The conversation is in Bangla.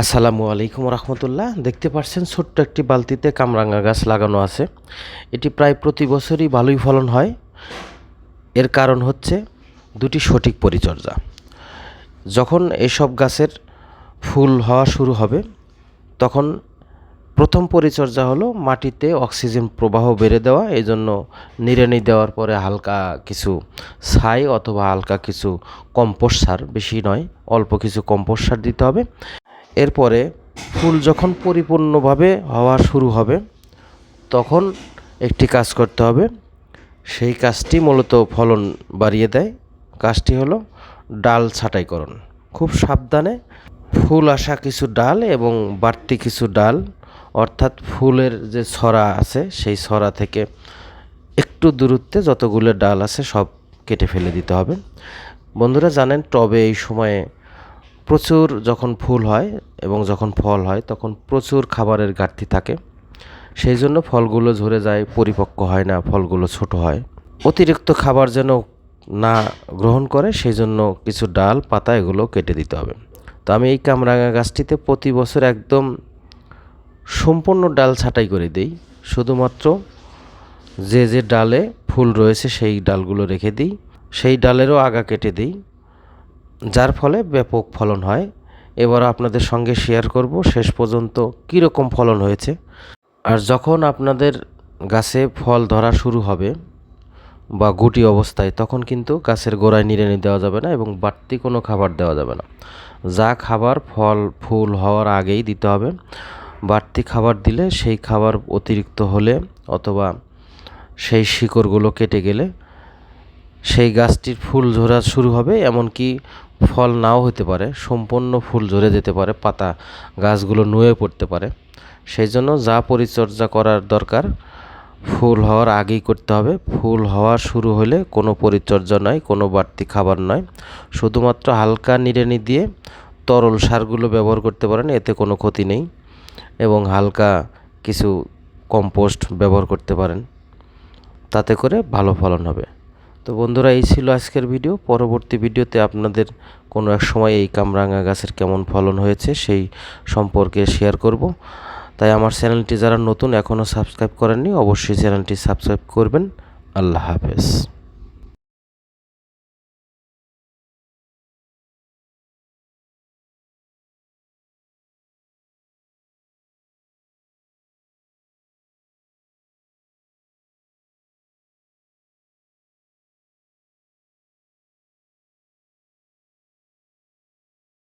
আসসালামু আলাইকুম রহমতুল্লাহ। দেখতে পাচ্ছেন ছোট্ট একটি বালতিতে কামরাঙ্গা গাছ লাগানো আছে। এটি প্রায় প্রতি বছরই ভালোই ফলন হয়। এর কারণ হচ্ছে দুটি সঠিক পরিচর্যা। যখন এসব গাছের ফুল হওয়া শুরু হবে, তখন প্রথম পরিচর্যা হলো মাটিতে অক্সিজেন প্রবাহ বেড়ে দেওয়া এই জন্য নিড়ানি দেওয়ার পরে হালকা কিছু ছাই অথবা হালকা কিছু কম্পোস্ট সার, বেশি নয়, অল্প কিছু কম্পোস্ট সার দিতে হবে। এরপরে ফুল যখন পরিপূর্ণভাবে হওয়া শুরু হবে, তখন একটি কাজ করতে হবে। সেই কাজটি মূলত ফলন বাড়িয়ে দেয়। কাজটি হলো ডাল ছাঁটাইকরণ। খুব সাবধানে ফুল আসা কিছু ডাল এবং বাড়তি কিছু ডাল, অর্থাৎ ফুলের যে ছড়া আছে, সেই ছড়া থেকে একটু দূরত্বে যতগুলো ডাল আছে সব কেটে ফেলে দিতে হবে। বন্ধুরা জানেন, টবে এই সময়ে প্রচুর যখন ফুল হয় এবং যখন ফল হয়, তখন প্রচুর খাবারের ঘাটতি থাকে। সেই জন্য ফলগুলো ঝরে যায়, পরিপক্ক হয় না, ফলগুলো ছোট হয়। অতিরিক্ত খাবার যেন না গ্রহণ করে, সেই জন্য কিছু ডাল, পাতা এগুলো কেটে দিতে হবে। তো আমি এই কামরাঙা গাছটিতে প্রতি বছর একদম সম্পূর্ণ ডাল ছাঁটাই করে দিই। শুধুমাত্র যে যে ডালে ফুল রয়েছে, সেই ডালগুলো রেখে দিই। সেই ডালেরও আগা কেটে দিই। যার ফলে ব্যাপক ফলন হয়। এবার আপনাদের সঙ্গে শেয়ার করব শেষ পর্যন্ত কীরকম ফলন হয়েছে। আর যখন আপনাদের গাছে ফল ধরা শুরু হবে বা গুটি অবস্থায়, তখন কিন্তু গাছের গোড়ায় নিড়ানি দেওয়া যাবে না এবং বাড়তি কোনো খাবার দেওয়া যাবে না। যা খাবার ফল, ফুল হওয়ার আগেই দিতে হবে। বাড়তি খাবার দিলে সেই খাবার অতিরিক্ত হলে অথবা সেই শিকড়গুলো কেটে গেলে সেই গাছটির ফুল ঝরা শুরু হবে। এমনকি ফল নাও হতে পারে, সম্পূর্ণ ফুল ঝরে যেতে পারে, পাতা গাছগুলো নুয়ে পড়তে পারে। সেই জন্য যা পরিচর্যা করার দরকার, ফুল হওয়ার আগেই করতে হবে। ফুল হওয়া শুরু হলে কোনো পরিচর্যা নয়, কোনো বাড়তি খাবার নয়। শুধুমাত্র হালকা নিড়ানি দিয়ে তরল সারগুলো ব্যবহার করতে পারেন, এতে কোনো ক্ষতি নেই এবং হালকা কিছু কম্পোস্ট ব্যবহার করতে পারেন। তাতে করে ভালো ফলন হবে। তো বন্ধুরা, এই ছিল আজকের ভিডিও। পরবর্তী ভিডিওতে আপনাদের কোনো এক সময় এই কামরাঙা গাছের কেমন ফলন হয়েছে সেই সম্পর্কে শেয়ার করব। তাই আমার চ্যানেলটি যারা নতুন, এখনও সাবস্ক্রাইব করেননি, অবশ্যই চ্যানেলটি সাবস্ক্রাইব করবেন। আল্লাহ হাফেজ।